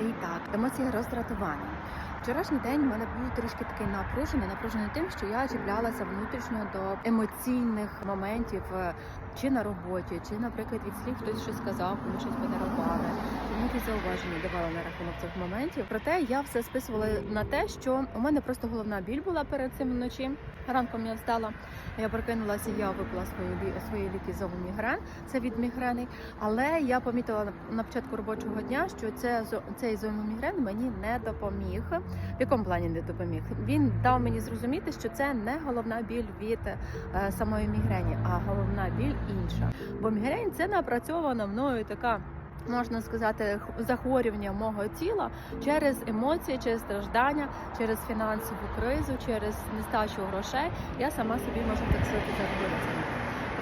І так, емоції роздратування. Вчорашній день у мене був трішки такий напружений, напружений тим, що я чіплялася внутрішньо до емоційних моментів, е, чи на роботі, чи, наприклад, від слів хтось щось сказав, коли щось подарували. Тому якісь зауваження давала на рахунок цих моментів. Проте я все списувала на те, що у мене просто головна біль була перед цим вночі. Ранком я встала, я прокинулася, я випила свої свої ліки зовомігрен, це від мігрени. Але я помітила на- початку робочого дня, що це цей зомомігрен мені не допоміг. В якому плані не допоміг? Він дав мені зрозуміти, що це не головна біль від е, самої мігрені, а головна біль інша. Бо мігрень це напрацьована мною така. Можна сказати, захворювання мого тіла через емоції, через страждання, через фінансову кризу, через нестачу грошей. Я сама собі можу так сказати захворювати.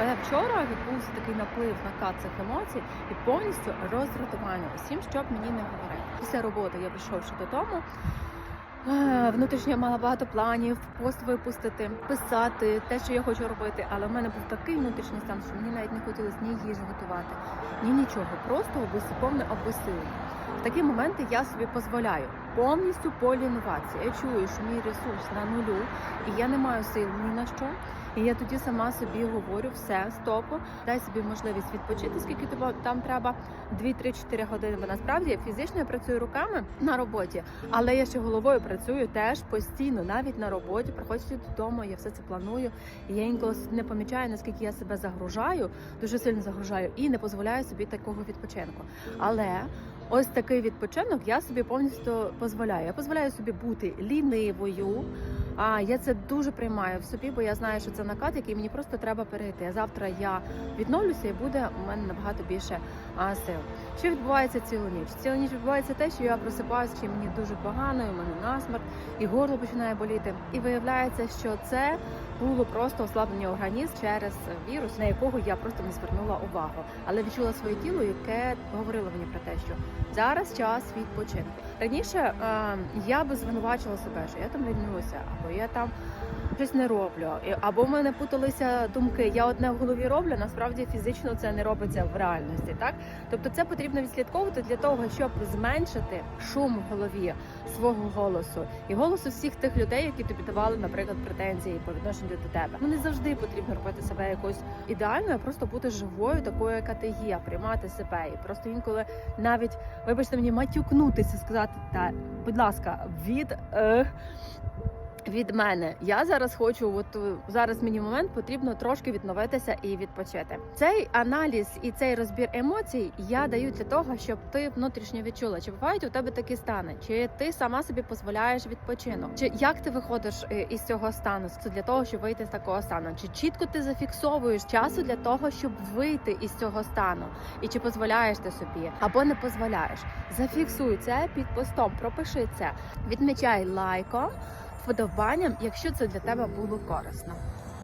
Але вчора відбувся такий наплив накат цих емоцій і повністю роздратування усім, що б мені не говорили. Після роботи я прийшовши додому. Внутрішньо мала багато планів, пост випустити, писати те, що я хочу робити. Але в мене був такий внутрішній стан, що мені навіть не хотілося ні їжу готувати, ні нічого. Просто обес- повне обесилення. В такі моменти я собі дозволяю повністю полінуватися. Я чую, що мій ресурс на нулю, і я не маю сил ні на що. І я тоді сама собі говорю, все, стоп, дай собі можливість відпочити, скільки тобі там треба 2-3-4 години. Бо насправді фізично я працюю руками на роботі, але я ще головою працюю теж постійно, навіть на роботі. Приходячи додому, я все це планую. І я інколи не помічаю, наскільки я себе загружаю, дуже сильно загружаю, і не дозволяю собі такого відпочинку. Але ось такий відпочинок я собі повністю дозволяю. Я дозволяю собі бути лінивою. А я це дуже приймаю в собі, бо я знаю, що це накат, який мені просто треба перейти. Завтра я відновлюся і буде у мене набагато більше а, сил. Що відбувається цілу ніч? Цілу ніч відбувається те, що я просипаюся, чи мені дуже погано, і в мене насмерть, і горло починає боліти. І виявляється, що це було просто ослаблення організму через вірус, на якого я просто не звернула увагу, але відчула своє тіло, яке говорило мені про те, що зараз час відпочинку. Раніше е, я би звинувачила себе, що я там лінуюся, або я там щось не роблю, або в мене путалися думки. Я одне в голові роблю, насправді фізично це не робиться в реальності. Так, тобто це потрібно відслідковувати для того, щоб зменшити шум в голові свого голосу і голосу всіх тих людей, які тобі давали, наприклад, претензії по відношенню до тебе. Ну не завжди потрібно робити себе якось ідеальною, а просто бути живою, такою, яка ти є, приймати себе. І просто інколи навіть, вибачте мені, матюкнутися, сказати, та будь ласка, від. Е, від мене я зараз хочу, от е, зараз мені момент потрібно трошки відновитися і відпочити. Цей аналіз і цей розбір емоцій я даю для того, щоб ти внутрішньо відчула, чи бувають у тебе такі стани, чи ти сама собі дозволяєш відпочинок, чи як ти виходиш е, із цього стану Це для того, щоб вийти з такого стану, чи чітко ти зафіксовуєш часу для того, щоб вийти із цього стану, і чи дозволяєш ти собі або не дозволяєш. Зафіксуй це під постом, пропиши це, відмічай лайком вподобанням, якщо це для тебе було корисно.